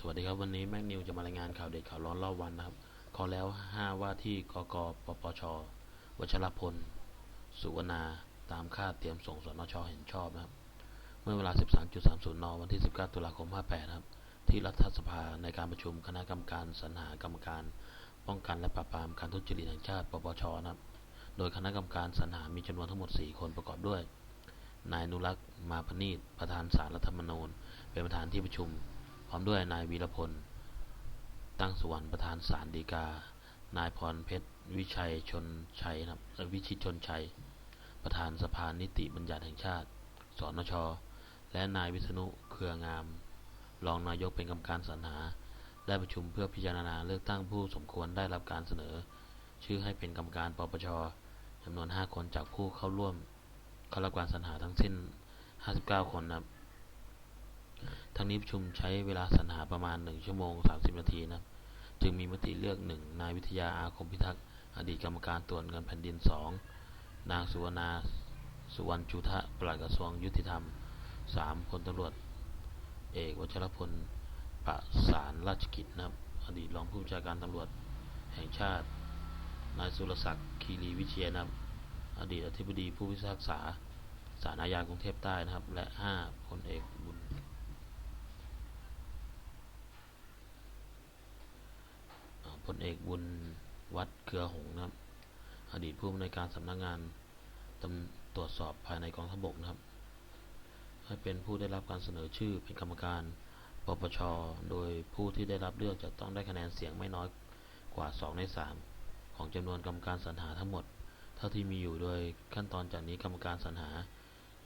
สวัสดีครับวันนี้แม็กนิวจะมารายงานข่าวเด็ดข่าวร้อนรอบวันนะครับขอแล้ว 5 ว่าที่กกปปชวชรพล สุวรรณาตามคาดเตรียมส่งสนชเห็นชอบนะครับ เมื่อเวลา 13.30 น วันที่ 19 ตุลาคม 58นะครับ ที่รัฐสภาในการประชุมคณะกรรมการสรรหากรรมการ ป้องกันและปราบปรามการทุจริตแห่งชาติ ปปชนะครับ โดยคณะกรรมการสรรหามีจำนวนทั้งหมด 4 คนประกอบด้วย นายนุรักษ์มาพนีตประธานสารรัฐธรรมนูญ เป็นประธานที่ประชุม พร้อมด้วยนายวีรพล ตั้งสุวรรณประธานศาลฎีกา นายพรเพชร วิชัยชนชัยนะครับวิชิตชนชัย ประธานสภานิติบัญญัติแห่งชาติ สนช และนายวิษณุเครืองาม รองนายกเป็นกรรมการสรรหา ได้ประชุมเพื่อพิจารณาเลือกตั้งผู้สมควรได้รับการเสนอ ชื่อให้เป็นกรรมการปปชจำนวน 5 คนจากผู้เข้าร่วมเข้ารับการสรรหาทั้งสิ้น 59 คนนะครับ ทั้งนี้ประชุมใช้เวลาสรรหาประมาณ 1 ชั่วโมง 30 นาทีนะจึงมีมติเลือก 1 นายวิทยาอาคมพิทักษ์อดีตกรรมการตรวจเงินแผ่นดิน 2 นางสุวรรณาสุวรรณจุทะปลัดกระทรวงยุติธรรม 3 พลตำรวจ เอกวชรพลประสานราชกิจนะครับอดีตรองผู้บัญชาการตำรวจแห่งชาติ นายสุรศักดิ์คีรีวิเชียนะครับอดีตอธิบดีผู้พิพากษาศาลอาญากรุงเทพใต้นะครับ และ 5 พลเอกบุญ อ่าพ ลเอกบุญวัดเครือหงนะครับ อดีตผู้อำนวยการสำนักงานตตรวจสอบภายในกองทัพบกนะครับ ให้เป็นผู้ได้รับการเสนอชื่อเป็นกรรมการปปช โดยผู้ที่ได้รับเลือกจะต้องได้คะแนนเสียงไม่น้อยกว่า 2 ใน 3 ของจำนวนกรรมการสรรหาทั้งหมด เท่าที่มีอยู่โดยขั้นตอนจากนี้กรรมการสรรหา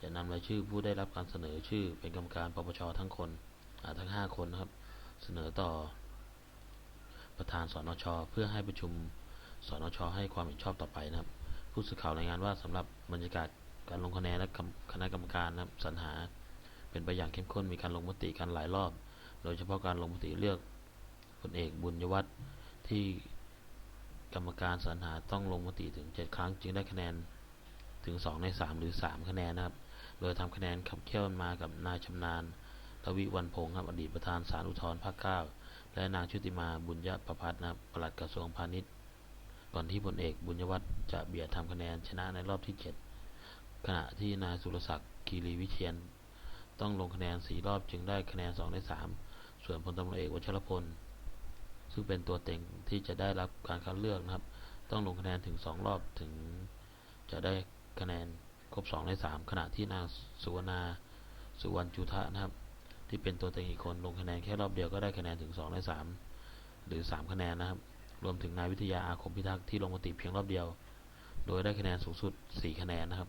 จะนำรายชื่อผู้ได้รับการเสนอชื่อเป็นกรรมการปปชทั้งคนอาทั้ง 5 คนนะครับ เสนอต่อ ประธานสนช เพื่อให้ประชุมสนช ให้ความเห็นชอบต่อไปนะครับ ผู้สื่อข่าวรายงานว่าสำหรับบรรยากาศการลงคะแนนและคณะกรรมการนะครับสรรหา เป็นไปอย่างเข้มข้นมีการลงมติกันหลายรอบ โดยเฉพาะการลงมติเลือกพลเอกบุญยวัฒน์ที่กรรมการสรรหาต้องลงมติถึง 7 ครั้ง จึงได้คะแนนถึง 2 ใน 3 หรือ 3 คะแนนนะครับ โดยทำคะแนนขับเคี่ยวมากับนายชำนาญทวิวันพงศ์ครับอดีตประธานศาลอุทธรภาคเก้า และนางชุติมาบุญยประพัฒน์นะครับปลัดกระทรวงพาณิชย์ ก่อนที่พลเอกบุญยวัฒน์จะเบียดทำคะแนนชนะในรอบที่ 7 ขณะที่นายสุรศักดิ์คีรีวิเชียน ต้องลงคะแนน4รอบจึงได้คะแนน2ใน3 ส่วนพลตำรวจเอกวชรพล ซึ่งเป็นตัวเต็งที่จะได้รับการคัดเลือกนะครับ ต้องลงคะแนนถึง 2 รอบถึงจะได้คะแนนครบ 2 ใน 3 ขณะที่นางสุวรรณาสุวรรณจุทะนะครับ ที่เป็นตัวเต็งอีกคนลงคะแนนแค่รอบเดียวก็ได้คะแนนถึง2ใน3หรือ 3 คะแนนนะครับ รวมถึงนายวิทยาอาคมพิทักษ์ที่ลงมติเพียงรอบเดียว โดยได้คะแนนสูงสุด 4 คะแนนนะครับ